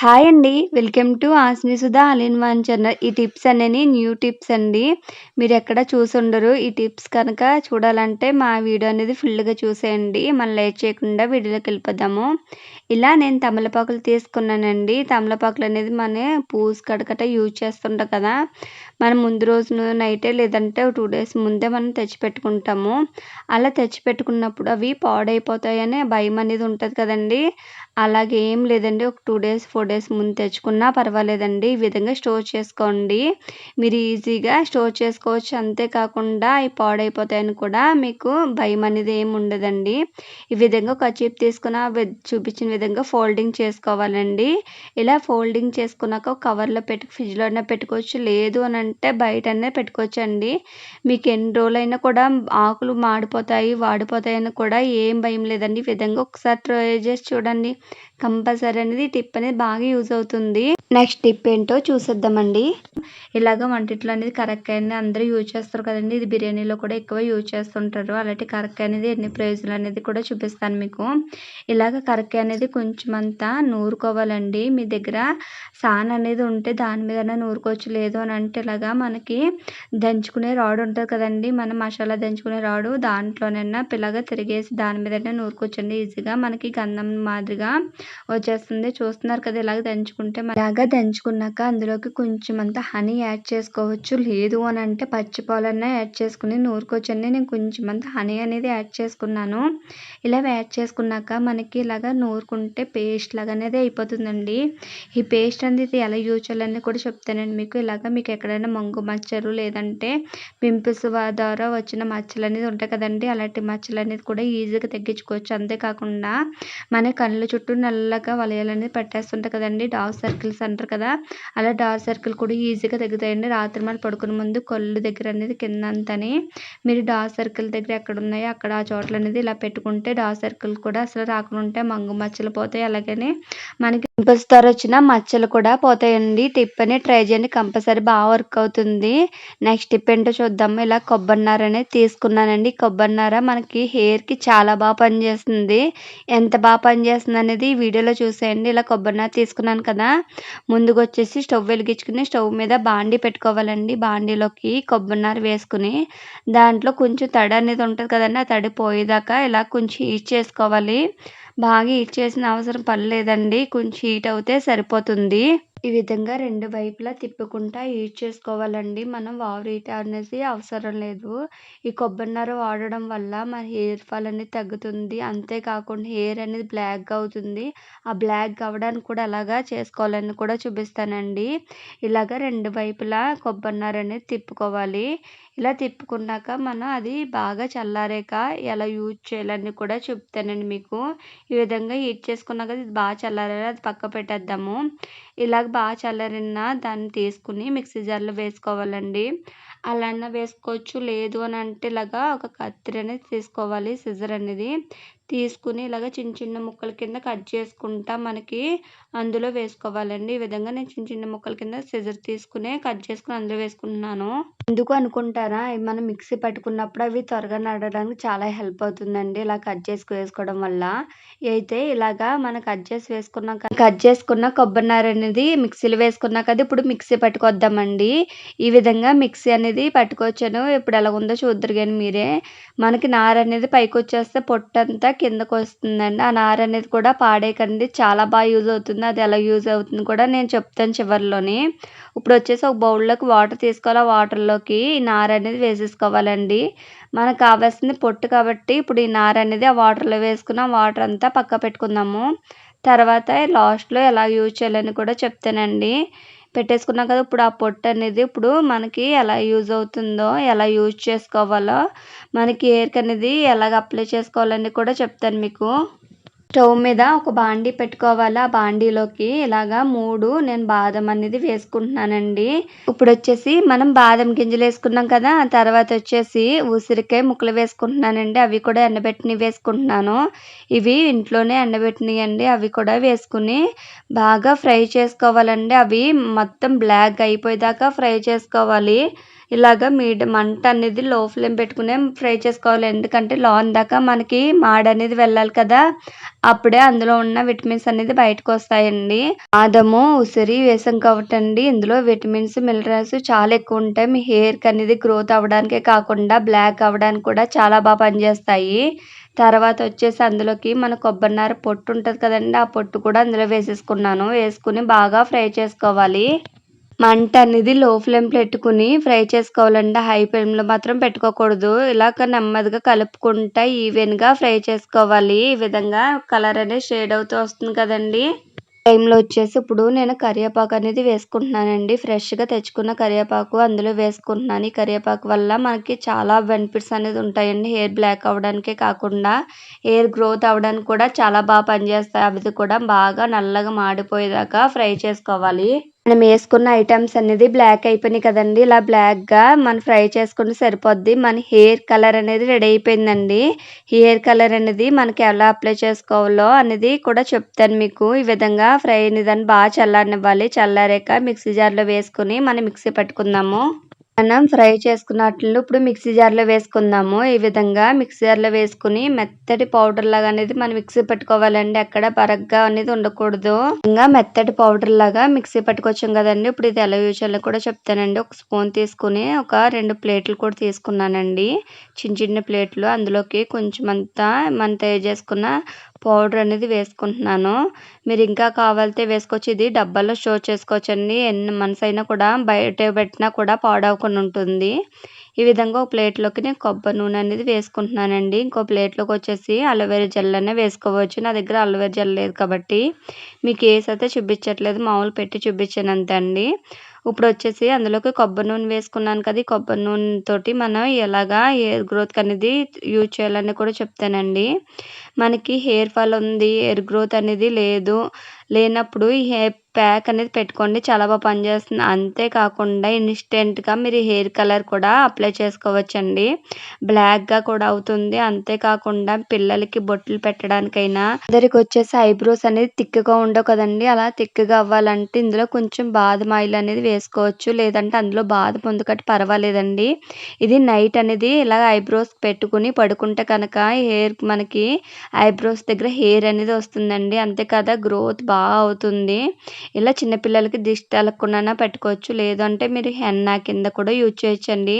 Hi అండి. Welcome to ఆస్ని Sudha all వాన్ ఛానల్ ఈ టిప్స్ అనేవి న్యూ టిప్స్ అండి. మీరు ఎక్కడ చూసుండరు ఈ టిప్స్ కనుక చూడాలంటే మా వీడియో అనేది ఫుల్గా చూసేయండి. మనం లేట్ చేయకుండా వీడియోలోకి వెళ్ళిపోదాము. ఇలా నేను తమలపాకులు తీసుకున్నానండి. తమలపాకులు అనేది మన పూస్ కడకట యూజ్ చేస్తుంటాం కదా. మనం ముందు రోజు నైటే లేదంటే టూ డేస్ ముందే మనం తెచ్చిపెట్టుకుంటాము అలా తెచ్చిపెట్టుకున్నప్పుడు అవి పాడైపోతాయనే భయం అనేది ఉంటుంది కదండి. అలాగే ఏం లేదండి. ఒక టూ డేస్ ఫోర్ డేస్ ముందు తెచ్చుకున్నా పర్వాలేదండి. ఈ విధంగా స్టోర్ చేసుకోండి. మీరు ఈజీగా స్టోర్ చేసుకోవచ్చు. అంతేకాకుండా అవి పాడైపోతాయని కూడా మీకు భయం అనేది ఏమి ఉండదండి. ఈ విధంగా ఒక చిప్ తీసుకున్న చూపించిన విధంగా ఫోల్డింగ్ చేసుకోవాలండి. ఇలా ఫోల్డింగ్ చేసుకున్నాక కవర్లో పెట్టి అయినా పెట్టుకోవచ్చు. లేదు అని అంటే బయటనే పెట్టుకోవచ్చు అండి మీకు ఎన్ని రోజులైనా కూడా ఆకులు మాడిపోతాయి వాడిపోతాయని కూడా ఏం భయం లేదండి. ఈ విధంగా ఒకసారి ట్రై చేసి చూడండి. కంపల్సరీ అనేది టిప్ అనేది బాగా యూజ్ అవుతుంది. నెక్స్ట్ టిప్ ఏంటో చూసేద్దామండి. ఇలాగ వంటిట్లో అనేది కరక్కాయ అనేది అందరూ యూజ్ చేస్తారు కదండి. ఇది బిర్యానీలో కూడా ఎక్కువ యూజ్ చేస్తుంటారు. అలాంటి కరక్కాయ అనేది ఎన్ని ప్రయోజనాలు అనేది కూడా చూపిస్తాను మీకు. ఇలాగ కరక్కాయ అనేది కొంచెం అంతా నూరుకోవాలండి. మీ దగ్గర సాన్ అనేది ఉంటే దాని మీద నూరుకోవచ్చు. లేదు అని అంటే ఇలాగా మనకి దంచుకునే రాడ్ ఉంటుంది కదండి. మనం మసాలా దంచుకునే రాడు దాంట్లోనైనా పిల్లగా తిరిగేసి దాని మీదనే నూరుకోవచ్చండి. ఈజీగా మనకి గంధం మాదిరిగా వచ్చేస్తుంది. చూస్తున్నారు కదా ఇలాగ దంచుకుంటే ఇలాగా దంచుకున్నాక అందులోకి కొంచెం అంతా హనీ యాడ్ చేసుకోవచ్చు. లేదు అని అంటే పచ్చి పాలన్నా యాడ్ చేసుకుని నూరుకోవచ్చండి. నేను కొంచెం అంత హనీ అనేది యాడ్ చేసుకున్నాను. ఇలా యాడ్ చేసుకున్నాక మనకి ఇలాగ నూరుకుంటే పేస్ట్ లాగా అనేది అయిపోతుందండి. ఈ పేస్ట్ అనేది ఎలా యూజ్ చేయాలని కూడా చెప్తానండి మీకు. ఇలాగ మీకు ఎక్కడైనా మంగు మచ్చలు లేదంటే పింపుల్స్ ద్వారా వచ్చిన మచ్చలు అనేది ఉంటాయి కదండి. అలాంటి మచ్చలు అనేది కూడా ఈజీగా తగ్గించుకోవచ్చు. అంతేకాకుండా మన కళ్ళ చుట్టూ నల్లగా వలయాలు అనేది పెట్టేస్తుంటాయి కదండి. డార్క్ సర్కిల్స్ అంటారు కదా. అలా డార్క్ సర్కిల్ కూడా ఈజీగా తగ్గుతాయండి. రాత్రి మన పడుకునే ముందు కళ్ళు దగ్గర అనేది కింద అంతని మీరు డార్క్ సర్కిల్ దగ్గర ఎక్కడ ఉన్నాయో అక్కడ ఆ చోట్ల అనేది ఇలా పెట్టుకుంటే డార్క్ సర్కిల్ కూడా అసలు రాకుండా ఉంటాయి. మంగు మచ్చలు పోతాయి. అలాగనే మనకి పింపుల్స్ ద్వారా వచ్చిన మచ్చలు కూడా పోతాయండి. టిప్ అని ట్రై చేయండి. కంపల్సరీ బాగా వర్క్ అవుతుంది. నెక్స్ట్ టిప్ ఏంటో చూద్దాము ఇలా కొబ్బరి నార అనేది తీసుకున్నానండి. కొబ్బరి నార మనకి హెయిర్కి చాలా బాగా పనిచేస్తుంది. ఎంత బాగా పనిచేస్తుంది అనేది వీడియోలో చూసేయండి. ఇలా కొబ్బరి నార తీసుకున్నాను కదా. ముందుకు వచ్చేసి స్టవ్ వెలిగించుకుని స్టవ్ మీద బాండీ పెట్టుకోవాలండి. బాండీలోకి కొబ్బరి నార వేసుకుని దాంట్లో కొంచెం తడి అనేది ఉంటుంది కదండి. ఆ తడి పోయేదాకా ఇలా కొంచెం హీట్ చేసుకోవాలి. బాగా హీట్ చేసిన అవసరం పడలేదండి. కొంచెం హీట్ అవుతే సరిపోతుంది. ఈ విధంగా రెండు వైపులా తిప్పుకుంటా హీట్ చేసుకోవాలండి. మనం ఓవర్ హీట్ అవసరం లేదు. ఈ కొబ్బరినార వాడడం వల్ల మన హెయిర్ ఫాల్ అనేది తగ్గుతుంది. అంతేకాకుండా హెయిర్ అనేది బ్లాక్గా అవుతుంది. ఆ బ్లాక్ అవ్వడానికి కూడా అలాగా చేసుకోవాలని కూడా చూపిస్తానండి. ఇలాగ రెండు వైపులా కొబ్బరినార అనేది తిప్పుకోవాలి. ఇలా తిప్పుకున్నాక మనం అది బాగా చల్లారాక ఎలా యూజ్ చేయాలని కూడా చెప్తానండి మీకు. ఈ విధంగా హీట్ చేసుకున్నాక ఇది బాగా చల్లారాక అది పక్క పెట్టేద్దాము. ఇలాగ బాగా చల్లారిన దాన్ని తీసుకుని మిక్సీ జార్లో వేసుకోవాలండి. అలా వేసుకోవచ్చు. లేదు అని అంటే ఇలాగా ఒక కత్తిరి అనేది తీసుకోవాలి సిజర్ అనేది. తీసుకుని ఇలాగ చిన్న చిన్న ముక్కల కింద కట్ చేసుకుంటా మనకి అందులో వేసుకోవాలండి. ఈ విధంగా నేను చిన్న చిన్న ముక్కల కింద సిజర్ తీసుకుని కట్ చేసుకుని అందులో వేసుకుంటున్నాను. ఎందుకు అనుకుంటారా? మనం మిక్సీ పట్టుకున్నప్పుడు అవి త్వరగా నడడానికి చాలా హెల్ప్ అవుతుందండి ఇలా కట్ చేసుకు వేసుకోవడం వల్ల. అయితే ఇలాగా మనం కట్ చేసి వేసుకున్నాక కట్ చేసుకున్న కొబ్బరి నార అనేది మిక్సీలో వేసుకున్నాక అది ఇప్పుడు మిక్సీ పట్టుకొద్దామండి. ఈ విధంగా మిక్సీ అనేది పట్టుకొచ్చాను. ఇప్పుడు ఎలా ఉందో చూద్దరు కానీ మీరే. మనకి నార అనేది పైకి వచ్చేస్తే పొట్టంతా కిందకు వస్తుందండి ఆ నార అనేది కూడా పాడేయకండి. చాలా బాగా యూజ్ అవుతుంది. అది ఎలా యూజ్ అవుతుంది కూడా నేను చెప్తాను చివరిలోని. ఇప్పుడు వచ్చేసి ఒక బౌల్లోకి వాటర్ తీసుకోవాలి. ఆ వాటర్లోకి ఈ నార అనేది వేసేసుకోవాలండి. మనకు కావాల్సింది పొట్టు కాబట్టి ఇప్పుడు ఈ నార అనేది ఆ వాటర్లో వేసుకుని ఆ వాటర్ అంతా పక్క పెట్టుకుందాము. తర్వాత లాస్ట్లో ఎలా యూజ్ చేయాలని కూడా చెప్తానండి. పెట్టేసుకున్నాం కదా ఇప్పుడు ఆ పొట్టు అనేది ఇప్పుడు మనకి ఎలా యూజ్ అవుతుందో ఎలా యూజ్ చేసుకోవాలో మనకి హెయిర్కి అనేది ఎలాగ అప్లై చేసుకోవాలని కూడా చెప్తాను మీకు. స్టవ్ మీద ఒక బాండీ పెట్టుకోవాలి? ఆ బాండీలోకి ఇలాగా మూడు నేను బాదం అనేది వేసుకుంటున్నానండి. ఇప్పుడు వచ్చేసి మనం బాదం గింజలు వేసుకున్నాం కదా ఆ తర్వాత వచ్చేసి ఉసిరికాయ ముక్కలు వేసుకుంటున్నానండి. అవి కూడా ఎండబెట్టినవి వేసుకుంటున్నాను. ఇవి ఇంట్లోనే ఎండబెట్టినవి అండి అవి కూడా వేసుకుని బాగా ఫ్రై చేసుకోవాలండి. అవి మొత్తం బ్లాక్ అయిపోయేదాకా ఫ్రై చేసుకోవాలి. ఇలాగ మీడ మంట అనేది లో ఫ్లేమ్ పెట్టుకునే ఫ్రై చేసుకోవాలి. ఎందుకంటే లోన్ దాకా మనకి మాడ అనేది వెళ్ళాలి కదా. అప్పుడే అందులో ఉన్న విటమిన్స్ అనేది బయటకు వస్తాయండి. ఆదము ఉసిరి వేసాం కాబట్టి అండి ఇందులో విటమిన్స్ మినరల్స్ చాలా ఎక్కువ ఉంటాయి. మీ హెయిర్కి అనేది గ్రోత్ అవ్వడానికే కాకుండా బ్లాక్ అవ్వడానికి కూడా చాలా బాగా పనిచేస్తాయి. తర్వాత వచ్చేసి అందులోకి మన కొబ్బరినార పొట్టు ఉంటుంది కదండి. ఆ పొట్టు కూడా అందులో వేసేసుకున్నాను. వేసుకుని బాగా ఫ్రై చేసుకోవాలి. మంట అనేది లో ఫ్లేమ్ పెట్టుకుని ఫ్రై చేసుకోవాలండి హై ఫ్లేమ్లో మాత్రం పెట్టుకోకూడదు. ఇలాగ నెమ్మదిగా కలుపుకుంటా ఈవెన్గా ఫ్రై చేసుకోవాలి. ఈ విధంగా కలర్ అనేది షేడ్ అవుతూ వస్తుంది కదండి. టైంలో వచ్చేసి ఇప్పుడు నేను కరివేపాకు అనేది వేసుకుంటున్నానండి. ఫ్రెష్గా తెచ్చుకున్న కరివేపాకు అందులో వేసుకుంటున్నాను. ఈ కరివేపాకు వల్ల మనకి చాలా బెనిఫిట్స్ అనేది ఉంటాయండి. హెయిర్ బ్లాక్ అవ్వడానికే కాకుండా హెయిర్ గ్రోత్ అవ్వడానికి కూడా చాలా బాగా పనిచేస్తాయి. అవి కూడా బాగా నల్లగా మాడిపోయేదాకా ఫ్రై చేసుకోవాలి. మనం వేసుకున్న ఐటమ్స్ అనేది బ్లాక్ అయిపోయినాయి కదండి. ఇలా బ్లాక్గా మనం ఫ్రై చేసుకుంటే సరిపోద్ది. మన హెయిర్ కలర్ అనేది రెడీ అయిపోయిందండి. హెయిర్ కలర్ అనేది మనకి ఎలా అప్లై చేసుకోవాలో అనేది కూడా చెప్తాను మీకు. ఈ విధంగా ఫ్రై అనేది బాగా చల్లారనివ్వాలి. చల్లారాక మిక్సీ జార్లో వేసుకుని మనం మిక్సీ పెట్టుకుందాము. మనం ఫ్రై చేసుకున్నట్లు ఇప్పుడు మిక్సీ జార్లో వేసుకుందాము. ఈ విధంగా మిక్సీ జార్లో వేసుకుని మెత్తటి పౌడర్ లాగా అనేది మనం మిక్సీ పెట్టుకోవాలండి. అక్కడ బరగ్గా అనేది ఉండకూడదు. ఇంకా మెత్తటి పౌడర్ లాగా మిక్సీ పెట్టుకొచ్చాం కదండి. ఇప్పుడు ఇది ఎలా యూజ్ చేయాలో కూడా చెప్తానండి. ఒక స్పూన్ తీసుకుని ఒక రెండు ప్లేట్లు కూడా తీసుకున్నానండి. చిన్న చిన్న ప్లేట్లు అందులోకి కొంచెం అంతా మనం తయారు చేసుకున్న పౌడర్ అనేది వేసుకుంటున్నాను. మీరు ఇంకా కావాలితే వేసుకోవచ్చు. ఇది డబ్బాలో స్టోర్ చేసుకోవచ్చు అండి ఎన్ని మనసు అయినా కూడా బయట పెట్టినా కూడా పాడవకుండా ఉంటుంది. ఈ విధంగా ఒక ప్లేట్లోకి నేను కొబ్బరి నూనె అనేది వేసుకుంటున్నానండి. ఇంకో ప్లేట్లోకి వచ్చేసి అలోవేరా జెల్ అనే వేసుకోవచ్చు. నా దగ్గర అలోవేరా జెల్ లేదు కాబట్టి మీకు ఏసైతే అయితే చూపించట్లేదు మామూలు పెట్టి చూపించాను అంతే అండి ఇప్పుడు వచ్చేసి అందులోకి కొబ్బరి నూనె వేసుకున్నాను కదా ఈ కొబ్బరి నూనె తోటి మనం ఎలాగా హెయిర్ గ్రోత్ అనేది యూజ్ చేయాలని కూడా చెప్తానండి. మనకి హెయిర్ ఫాల్ ఉంది హెయిర్ గ్రోత్ అనేది లేదు. లేనప్పుడు ఈ హెయిర్ ప్యాక్ అనేది పెట్టుకోండి. చాలా బాగా పనిచేస్తుంది. అంతేకాకుండా ఇన్స్టెంట్గా మీరు హెయిర్ కలర్ కూడా అప్లై చేసుకోవచ్చండి. బ్లాక్గా కూడా అవుతుంది. అంతేకాకుండా పిల్లలకి బొట్లు పెట్టడానికైనా అందరికి వచ్చేసి ఐబ్రోస్ అనేది థిక్గా ఉండవు కదండి. అలా థిక్గా అవ్వాలంటే ఇందులో కొంచెం బాదం ఆయిల్ అనేది వేసుకోవచ్చు. లేదంటే అందులో బాదం ఉంది కాబట్టి పర్వాలేదండి. ఇది నైట్ అనేది ఇలా ఐబ్రోస్ పెట్టుకుని పడుకుంటే కనుక హెయిర్ మనకి ఐబ్రోస్ దగ్గర హెయిర్ అనేది వస్తుందండి. అంతే కదా గ్రోత్ బాగా అవుతుంది. ఇలా చిన్నపిల్లలకి దిష్టి తగలకుండా పెట్టుకోవచ్చు. లేదంటే మీరు హెన్నా కింద కూడా యూజ్ చేయొచ్చండి.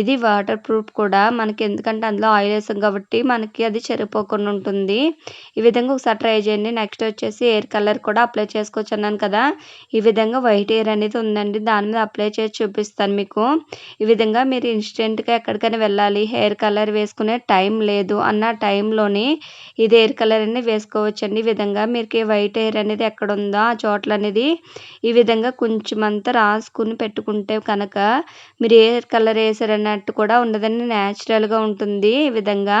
ఇది వాటర్ ప్రూఫ్ కూడా. మనకి ఎందుకంటే అందులో ఆయిల్ వేసాం కాబట్టి మనకి అది చెరిపోకుండా ఉంటుంది. ఈ విధంగా ఒకసారి ట్రై చేయండి. నెక్స్ట్ వచ్చేసి హెయిర్ కలర్ కూడా అప్లై చేసుకోవచ్చు అన్నాను కదా. ఈ విధంగా వైట్ హెయిర్ అనేది ఉందండి. దాని మీద అప్లై చేసి చూపిస్తాను మీకు. ఈ విధంగా మీరు ఇన్స్టెంట్గా ఎక్కడికైనా వెళ్ళాలి. హెయిర్ కలర్ వేసుకునే టైం లేదు అన్న టైంలోని ఇది హెయిర్ కలర్ అనేది వేసుకోవచ్చండి. ఈ విధంగా మీకు వైట్ హెయిర్ అనేది ఎక్కడ ఉందో ఆ చోట్ల అనేది ఈ విధంగా కొంచెం అంతా రాసుకుని పెట్టుకుంటే కనుక మీరు ఏ కలర్ వేసారన్నట్టు కూడా ఉండదని న్యాచురల్గా ఉంటుంది ఈ విధంగా.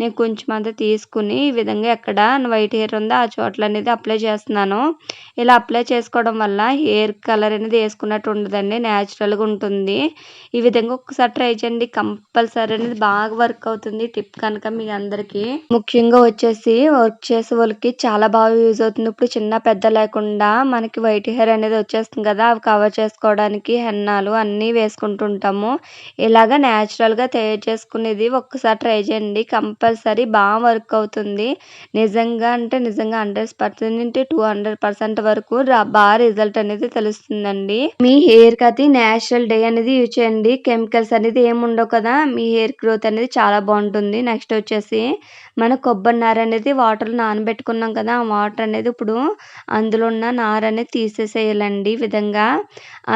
నేను కొంచెం అంతా తీసుకుని ఈ విధంగా ఎక్కడ వైట్ హెయిర్ ఉందో ఆ చోట్ల అనేది అప్లై చేస్తున్నాను. ఇలా అప్లై చేసుకోవడం వల్ల హెయిర్ కలర్ అనేది వేసుకున్నట్టు ఉండదండి. న్యాచురల్గా ఉంటుంది. ఈ విధంగా ఒకసారి ట్రై చేయండి. కంపల్సరీ అనేది బాగా వర్క్ అవుతుంది. టిప్ కనుక మీ అందరికీ. ముఖ్యంగా వచ్చేసి వర్క్ చేసే వాళ్ళకి చాలా బాగా యూజ్ అవుతుంది. ఇప్పుడు చిన్న పెద్ద లేకుండా మనకి వైట్ హెయిర్ అనేది వచ్చేస్తుంది కదా అవి కవర్ చేసుకోవడానికి హెన్నాలు అన్నీ వేసుకుంటుంటాము. ఇలాగ న్యాచురల్గా తయారు చేసుకునేది ఒక్కసారి ట్రై చేయండి. కంపల్సరీ బాగా వర్క్ అవుతుంది. నిజంగా అంటే నిజంగా hundred percent two hundred percent వరకు బాగా రిజల్ట్ అనేది తెలుస్తుందండి. మీ హెయిర్కి అది నేచురల్ డే అనేది యూజ్ చేయండి. కెమికల్స్ అనేది ఏమి ఉండవు కదా మీ హెయిర్ గ్రోత్ అనేది చాలా బాగుంటుంది. నెక్స్ట్ వచ్చేసి మన కొబ్బరి నార అనేది వాటర్లో నానబెట్టుకున్నాం కదా ఆ వాటర్ అనేది ఇప్పుడు అందులో ఉన్న నార అనేది తీసేసేయాలండి ఈ విధంగా.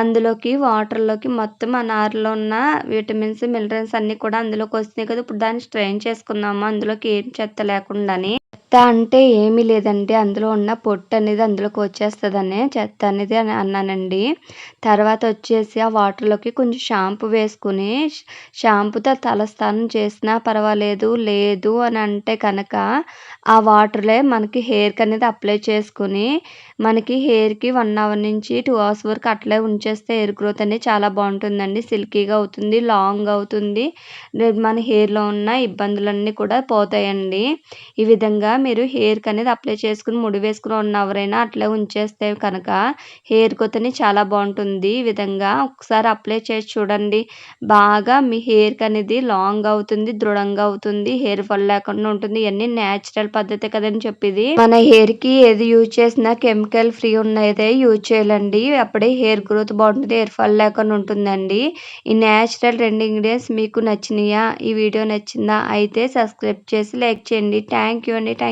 అందులోకి వాటర్లోకి మొత్తం ఆ నారలో ఉన్న విటమిన్స్ మినరల్స్ అన్నీ కూడా అందులోకి వస్తున్నాయి కదా ఇప్పుడు దాన్ని స్ట్రెయిన్ చేసుకుందాము? అందులోకి ఏం చెత్త లేకుండాని. చెత్త అంటే ఏమీ లేదండి. అందులో ఉన్న పొట్టు అనేది అందులోకి వచ్చేస్తుందని చెత్త అనేది అని అన్నానండి. తర్వాత వచ్చేసి ఆ వాటర్లోకి కొంచెం షాంపూ వేసుకుని షాంపూతో తలస్నానం చేసినా పర్వాలేదు లేదు అని అంటే కనుక ఆ వాటర్లే మనకి హెయిర్కి అనేది అప్లై చేసుకుని మనకి హెయిర్కి వన్ అవర్ నుంచి టూ అవర్స్ వరకు అట్లే ఉంచేస్తే హెయిర్ గ్రోత్ అనేది చాలా బాగుంటుందండి. సిల్కీగా అవుతుంది లాంగ్ అవుతుంది. మన హెయిర్లో ఉన్న ఇబ్బందులన్నీ కూడా పోతాయండి. ఈ విధంగా మీరు హెయిర్‌కి అనేది అప్లై చేసుకుని ముడి వేసుకుని ఉన్న ఎవరైనా అట్లే ఉంచేస్తే కనుక హెయిర్ కొత్తని చాలా బాగుంటుంది. ఈ విధంగా ఒకసారి అప్లై చేసి చూడండి. బాగా మీ హెయిర్‌కి అనేది లాంగ్ అవుతుంది దృఢంగా అవుతుంది హెయిర్ ఫాల్ లేకుండా ఉంటుంది. ఇవన్నీ న్యాచురల్ పద్ధతి కదని చెప్పేది. మన హెయిర్‌కి ఏది యూజ్ చేసినా కెమికల్ ఫ్రీ ఉన్నదే యూజ్ చేయాలండి. అప్పుడే హెయిర్ గ్రోత్ బాగుంటుంది హెయిర్ ఫాల్ లేకుండా ఉంటుందండి. ఈ న్యాచురల్ రెండు ఇంగ్రీడియంట్స్ మీకు నచ్చినాయా? ఈ వీడియో నచ్చిందా? అయితే సబ్స్క్రైబ్ చేసి లైక్ చేయండి. థ్యాంక్ యూ అండి. Thank